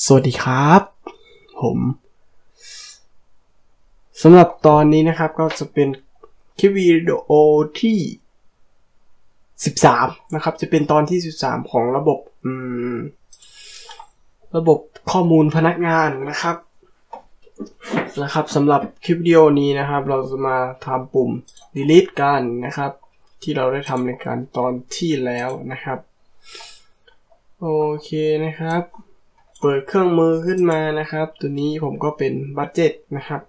สวัสดีครับ ผมสำหรับตอนนี้นะครับก็จะเป็นคลิปวิดีโอที่ 13 นะครับ จะเป็นตอนที่ 13 ของระบบระบบข้อมูลพนักงานนะครับนะครับสำหรับคลิปวิดีโอนี้นะครับ เราจะมาทำปุ่ม delete กันนะครับ ที่เราได้ทำในการตอนที่แล้วนะครับ โอเคนะครับ เปิดเครื่องมือขึ้นมานะครับ ตัวนี้ผมก็เป็นบัตเจ็ตนะครับ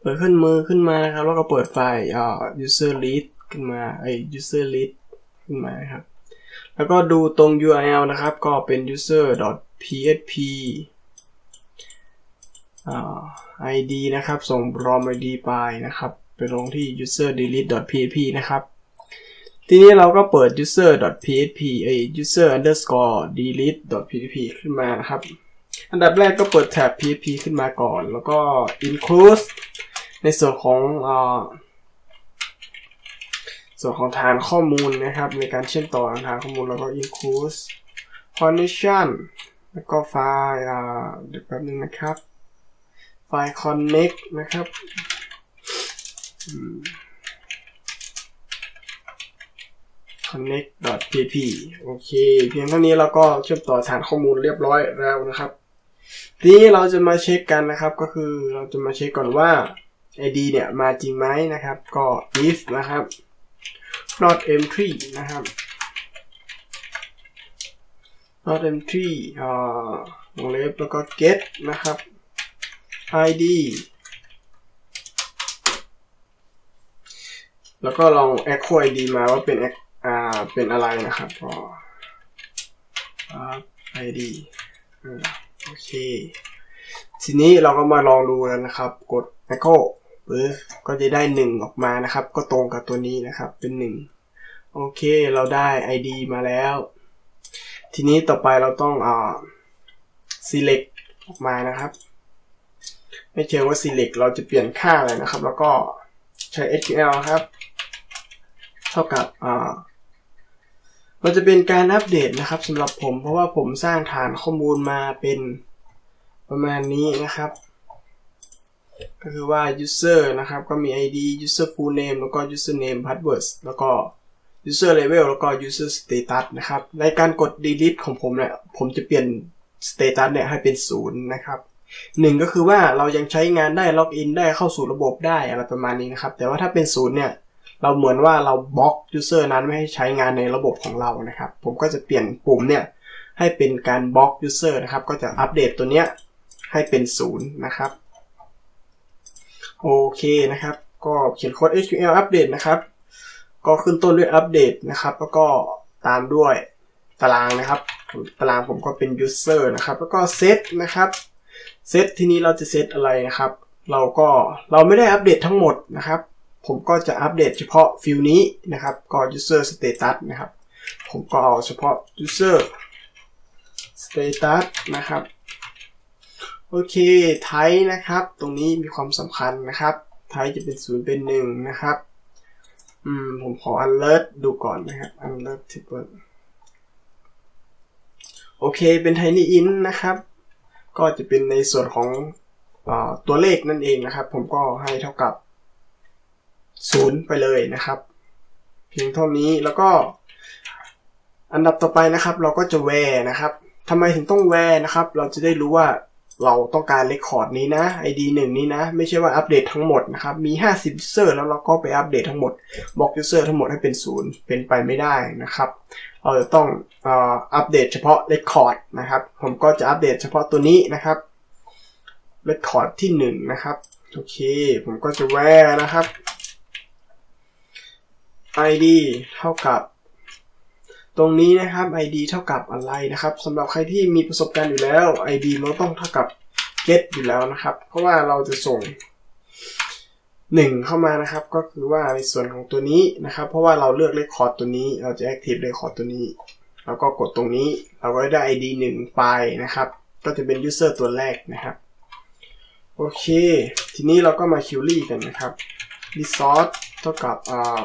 เปิดเครื่องมือขึ้นมานะครับ แล้วก็เปิดไฟล์อ่า user list ขึ้นมาไอ้ user list ขึ้นมานครับ แล้วก็ดูตรง URL นะครับ ก็เป็น user php อ่า id นะครับ ส่ง rom id ไปนะครับ ไปลงที่ user delete php นะครับ ทีนี้เราก็เปิด user.php ไอ้ user underscore delete php ขึ้นมานะครับ อันดับแรกก็เปิดแท็บ php ขึ้นมาก่อน แล้วก็ include ในส่วนของอส่วนของฐานข้อมูลนะครับ ในการเชื่อมต่อฐานข้อมูลแล้วก็ include connection แล้วก็ไฟล์เดี๋ยวแป๊บนึงนะครับ ไฟล์ connect นะครับอืม connect.pp โอเค เพียงเท่านี้เราก็เชื่อมต่อฐานข้อมูลเรียบร้อยแล้วนะครับ ทีนี้เราจะมาเช็คกันนะครับ ก็คือเราจะมาเช็คก่อนว่า id เนี่ยมาจริงไหมนะครับ ก็ if นะครับ not entry นะครับ not entry อ่าวงเล็บแล้วก็ get นะครับ id แล้วก็ลอง echo id มาว่าเป็น echo อ่าเป็นอะไรนะครับก็ไอดีโอเค ทีนี้เราก็มาลองดูกันนะครับ กด echo ปึ๊บก็จะได้หนึ่งออกมานะครับ ก็ตรงกับตัวนี้นะครับเป็นหนึ่งโอเคเราได้ ID มาแล้ว ทีนี้ต่อไปเราต้องอ่า select ออกมานะครับ ไม่เชิงว่า select เราจะเปลี่ยนค่าอะไรนะครับ แล้วก็ใช้ SQL ครับ เท่ากับอ่า มันจะเป็นการอัปเดตนะครับสำหรับผม เพราะว่าผมสร้างฐานข้อมูลมาเป็นประมาณนี้นะครับ ก็คือว่า user นะครับ ก็มี id user full name แล้วก็ user name password แล้วก็ user level แล้วก็ user status นะครับ ในการกด delete ของผมเนี่ย ผมจะเปลี่ยน status เนี่ยให้เป็นศูนย์นะครับหนึ่งก็คือว่าเรายังใช้งานได้ log in ได้เข้าสู่ระบบได้อะไรประมาณนี้นะครับ แต่ว่าถ้าเป็นศูนย์เนี่ย เราเหมือนว่าเราบล็อก user นั้นไม่ให้ใช้งานในระบบของเรานะครับ ผมก็จะเปลี่ยนปุ่มเนี่ยให้เป็นการบล็อก user นะครับ ก็จะอัปเดตตัวเนี้ยให้เป็นศูนย์นะครับ โอเคนะครับ ก็เขียนโค้ด SQL อัปเดตนะครับ ก็ขึ้นต้นด้วยอัปเดตนะครับ แล้วก็ตามด้วยตารางนะครับ ตารางผมก็เป็น user นะครับ แล้วก็ set นะครับ set ทีนี้เราจะ set อะไรนะครับ เราก็เราไม่ได้อัปเดตทั้งหมดนะครับ ผมก็จะอัปเดตเฉพาะฟิลนี้นะครับก็ user status นะครับ ผมก็เอาเฉพาะ user status นะครับ โอเค ไทนะครับ ตรงนี้มีความสำคัญนะครับ ไทจะเป็นศูนย์เป็นหนึ่งนะครับอืมผมขอ alert ดูก่อนนะครับ alert table โอเค เป็น tiny int นะครับ ก็จะเป็นในส่วนของอตัวเลขนั่นเองนะครับ ผมก็ให้เท่ากับ 0ไปเลยนะครับ เพียงเท่านี้แล้วก็ อันดับต่อไปนะครับ เราก็จะ where นะครับทำไมถึงต้อง where นะครับ เราจะได้รู้ว่าเราต้องการ record นี้นะ id 1 นี้นะ ไม่ใช่ว่าอัปเดตทั้งหมดนะครับ มี 50 user แล้วเราก็ไปอัปเดตทั้งหมดบอก user ทั้งหมดให้เป็น 0 เป็นไปไม่ได้นะครับ เราจะต้องอัปเดตเฉพาะ record นะครับ ผมก็จะอัปเดตเฉพาะตัวนี้นะครับ record ที่ 1 นะครับ โอเค ผมก็จะ where นะครับ id เท่ากับ ตรงนี้นะครับ id เท่ากับอะไรนะครับสำหรับใครที่มีประสบการณ์อยู่แล้ว id มันต้องเท่ากับ get อยู่แล้วนะครับ เพราะว่าเราจะส่ง 1 เข้ามานะครับ ก็คือว่าในส่วนของตัวนี้นะครับ เพราะว่าเราเลือก record ตัวนี้ เราจะ active record ตัวนี้ แล้วก็กดตรงนี้ เราก็ได้ id 1 ไปนะครับ ก็จะเป็น user ตัวแรกนะครับโอเค ทีนี้เราก็มา query กันนะครับ resource เท่ากับอ่า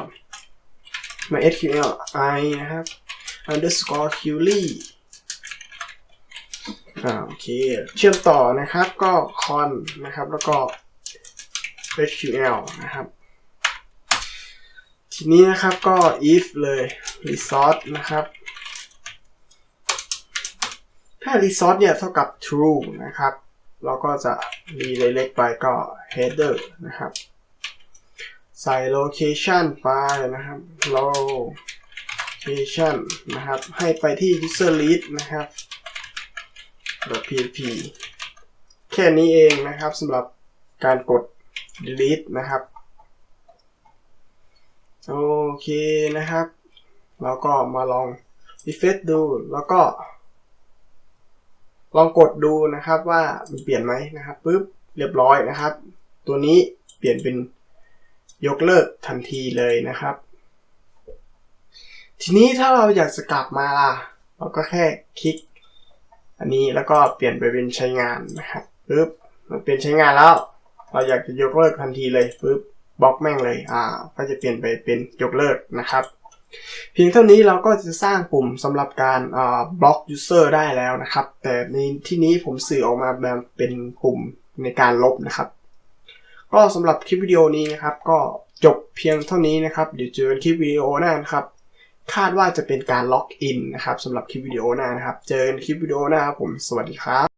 mysql i นะครับ underscore query อ่าโอเค เชื่อมต่อนะครับก็ con นะครับ แล้วก็ SQL นะครับ ทีนี้นะครับก็ if เลย resource นะครับ ถ้า resource เนี่ยเท่ากับ true นะครับ เราก็จะ redirect ไปก็ header นะครับ ใส่ location ไปนะครับ location นะครับ ให้ไปที่ user list นะครับ .php แค่นี้เองนะครับสำหรับการกด delete นะครับ โอเคนะครับ แล้วก็มาลอง refresh ดู แล้วก็ ลองกดดูนะครับว่ามันเปลี่ยนไหมนะครับปุ๊บเรียบร้อยนะครับ ตัวนี้เปลี่ยนเป็น ยกเลิกทันทีเลยนะครับ ทีนี้ถ้าเราอยากจะกลับมาล่ะ เราก็แค่คลิก อันนี้แล้วก็เปลี่ยนไปเป็นใช้งานนะครับปุ๊บมันเป็นใช้งานแล้ว เราอยากจะยกเลิกทันทีเลยปุ๊บบล็อกแม่งเลย อ่า ก็จะเปลี่ยนไปเป็นยกเลิกนะครับ เพียงเท่านี้เราก็จะสร้างปุ่มสำหรับการบล็อก user ได้แล้วนะครับ แต่ในที่นี้ผมสื่อออกมาแบบเป็นปุ่มในการลบนะครับ ก็สำหรับคลิปวิดีโอนี้นะครับ ก็จบเพียงเท่านี้นะครับ เดี๋ยวเจอกันคลิปวิดีโอหน้านะครับ คาดว่าจะเป็นการล็อกอินนะครับสำหรับคลิปวิดีโอหน้านะครับ เจอกันคลิปวิดีโอหน้าครับผม สวัสดีครับ